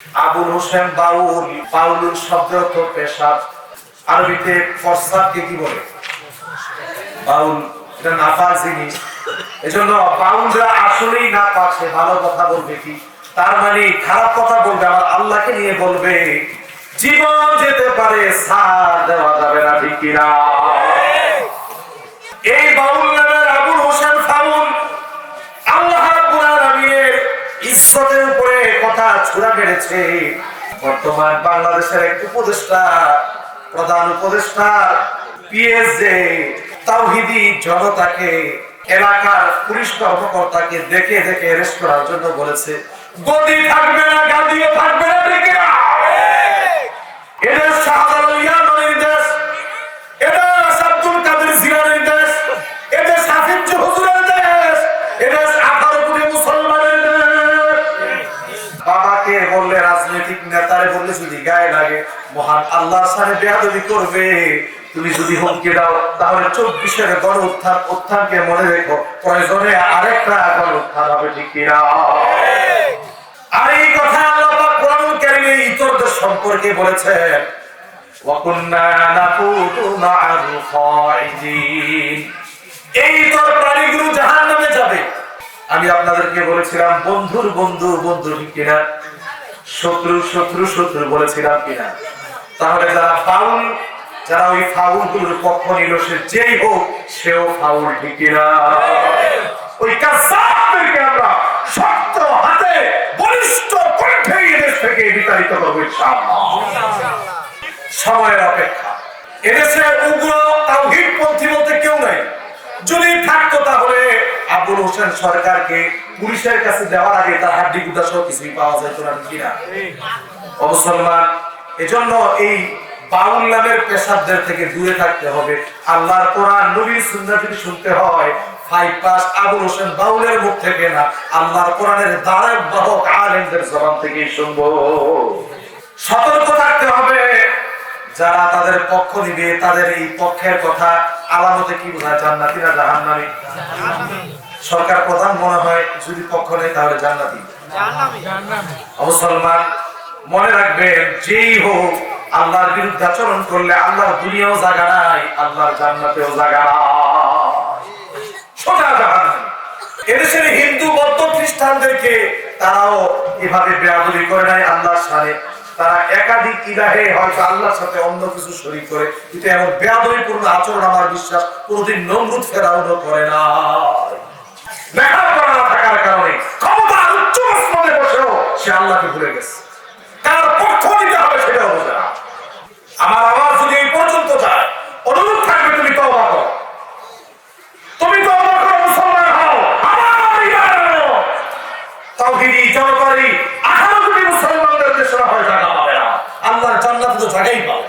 আবুল হোসেন বাউল, বাউলুর শব্দ পেশাব। আরবিতে কি বলে? বাউল, এটা নাপাক জিনিস। আসলেই না ভালো কথা বলবে কি? তার মানে খারাপ কথা বলবে, আমার আল্লাহকে নিয়ে বলবে, জীবন যেতে পারে, সার দেওয়া যাবে না এই বাউল নামের আবুল হোসেন ফাউল আল্লাহ ইজ্জতের ছুড়া মেরেছে বর্তমান বাংলাদেশের এক উপদেষ্টা প্রধান উপদেষ্টা পিএসজে তাওহিদি জনতাকে এলাকার পুলিশ কর্মকর্তাকে দেখে দেখে অ্যারেস্ট করার জন্য বলেছে গদি থাকবে না গাদিও থাকবে না এদের নেতারে বললে যদি গায়ে লাগে, মহান আল্লাহর সামনে বেয়াদবি করবে। তুমি যদি হুমকি দাও, তাহলে চব্বিশের গণ উত্থান, উত্থানকে মনে রেখো, প্রয়োজনে আরেকটা গণ উত্থান হবে, ঠিক কিনা? আর এই কথা আল্লাহ পাক কোরআনুল ইতরদের সম্পর্কে খাইদিন এই তোর প্রাণীগুলো জাহান্নামে যাবে। আমি আপনাদেরকে বলেছিলাম, বন্ধুর বন্ধু বন্ধু ঠিক কিনা? শত্রু শত্রু শত্রু বলেছিলাম কিনা? তাহলে যারা ফাউল যারা ওই ফাউলগুলোর পক্ষ নিল সে যেই হোক সেও ফাউল ঠিক কিনা? ওই কাসাবদেরকে আমরা শক্ত হাতে বলিষ্ঠ কণ্ঠে এই দেশ থেকে বিতাড়িত করব সময়ের অপেক্ষা। এদেশে উগ্র তাওহিদ পন্থী বলতে আবুল হোসেন সরকারকে পুলিশের কাছে দেওয়ার আগে তার হাড্ডি গুদা সহ কিছুই পাওয়া যেত না কিনা? ও মুসলমান, এজন্য এই বাউল নামের পেশাবদের থেকে দূরে থাকতে হবে। আল্লাহর কোরআন, নবীর সুন্নাহ যদি শুনতে হয় ফাইভ পাস আবুল হোসেন বাউলের মুখ থেকে না, আল্লাহর কোরআনের দাঁড়ায় বাহক আলেমদের জবান থেকেই শুনব। সতর্ক থাকতে হবে। যারা তাদের পক্ষ নিবে, তাদের এই পক্ষের কথা আলামতে কি বোঝায়, জান্নাতি না জাহান্নামী? সরকার প্রধান মনে হয় যদি পক্ষ নেই তাহলে জান্নাতি। মুসলমান মনে রাখবেন যেই হোক আল্লাহর বিরুদ্ধে আচরণ করলে আল্লাহর দুনিয়াও জায়গা নাই আল্লাহর জান্নাতেও সোজা জাহান্নাম। এদেশের হিন্দু বৌদ্ধ খ্রিস্টানদেরকে তারাও এভাবে বেয়াদবি করে নাই আল্লাহর সাথে। তারা একাধিক ইলাহে হয়তো আল্লাহর সাথে অন্য কিছু শরীক করে কিন্তু এমন বেয়াদবিপূর্ণ আচরণ আমার বিশ্বাস কোনোদিন নমরুদ ফেরাউনও করে না। আল্লাহকে ভুলে গেছে। কার পক্ষ নিতে হবে আমার আওয়াজ যদি এই পর্যন্ত যায়, অনুরোধ থাকবে তুমি তো অবাক তুমি তো অবাক মুসলমান হও। তাও গিরি জলকারী আঠারো কোটি মুসলমানদের হয় পাবে না। আল্লাহর জান্নাত তো পাবে।